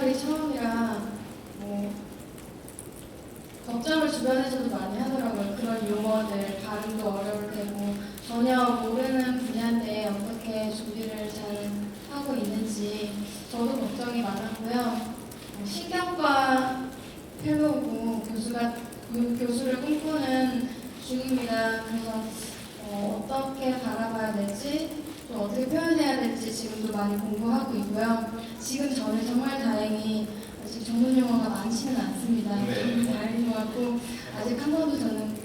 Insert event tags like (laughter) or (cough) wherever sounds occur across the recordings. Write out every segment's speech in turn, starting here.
역할이 처음이라 뭐 걱정을 주변에서도 많이 하더라고요. 그런 용어들 발음도 어려울 테고 전혀 모르는 분야인데 어떻게 준비를 잘 하고 있는지 저도 걱정이 많았고요. 어, 신경과 펠로우고 교수가 교- 교수를 꿈꾸는 중입니다. 그래서 어, 어떻게 바라봐야 될지 또 어떻게 표현해야 될지 지금도 많이 공부하고 있고요. 지금 저는 정말 다행히 아직 전문 용어가 많지는 않습니다. 네. 다행인 것 같고 아직 한 번도 저는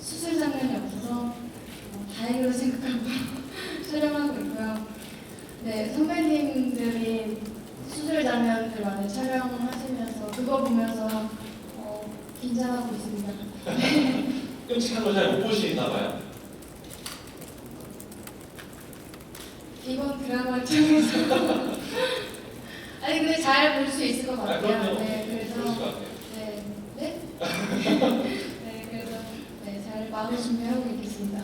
수술 장면이 없어서 어, 다행으로 생각하고 (laughs) 촬영하고 있고요. 네, 선배님들이 수술 장면들 많이 촬영하시면서 그거 보면서 어, 긴장하고 있습니다. 끔찍한 거 잘 못 보시나 봐요. 이번 드라마를 통해서 (laughs) 아니 근데 잘 볼 수 있을 것 아, 같아요. 그럼요. 네, 그러실 그래서 같아요. 네, 네, (laughs) 네, 그래서 네, 잘 마음을 준비하고 있겠습니다.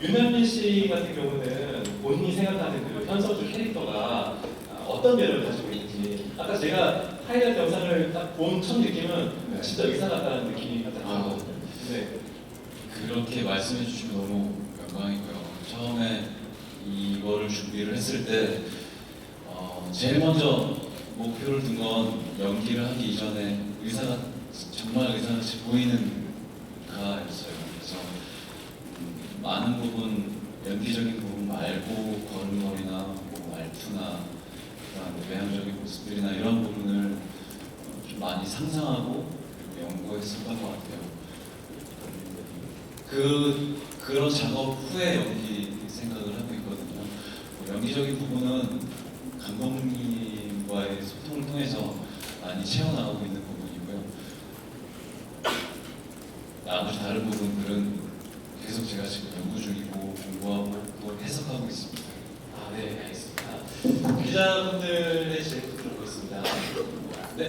윤남민 씨 같은 경우는 본인이 생각하는 그 현석주 캐릭터가 어떤 매력을 가지고 있는지 아까 제가 하이라이트 영상을 딱 본 첫 느낌은 네. 진짜 의사 같다는 느낌이 딱 아. 들었거든요. 네. 그렇게 말씀해 주시면 너무 영광이고요. 준비를 했을 때 어, 제일 먼저 목표를 둔 건 연기를 하기 이전에 의사가 정말 의사같이 보이는 가였어요. 그래서 음, 많은 부분 연기적인 부분 말고 걸음걸이나 뭐 말투나 외향적인 모습들이나 이런 부분을 어, 좀 많이 상상하고 연구했었던 것 같아요. 그 그런 작업 후에 연기 생각을 하고 있거든요. 뭐 연기적인 부분은 감독님과의 소통을 통해서 많이 채워나가고 있는 부분이고요. 나머지 다른 부분들은 계속 제가 지금 연구 중이고 공부하고 또 해석하고 있습니다. 아, 네, 알겠습니다. 기자분들의 질문 들어보겠습니다.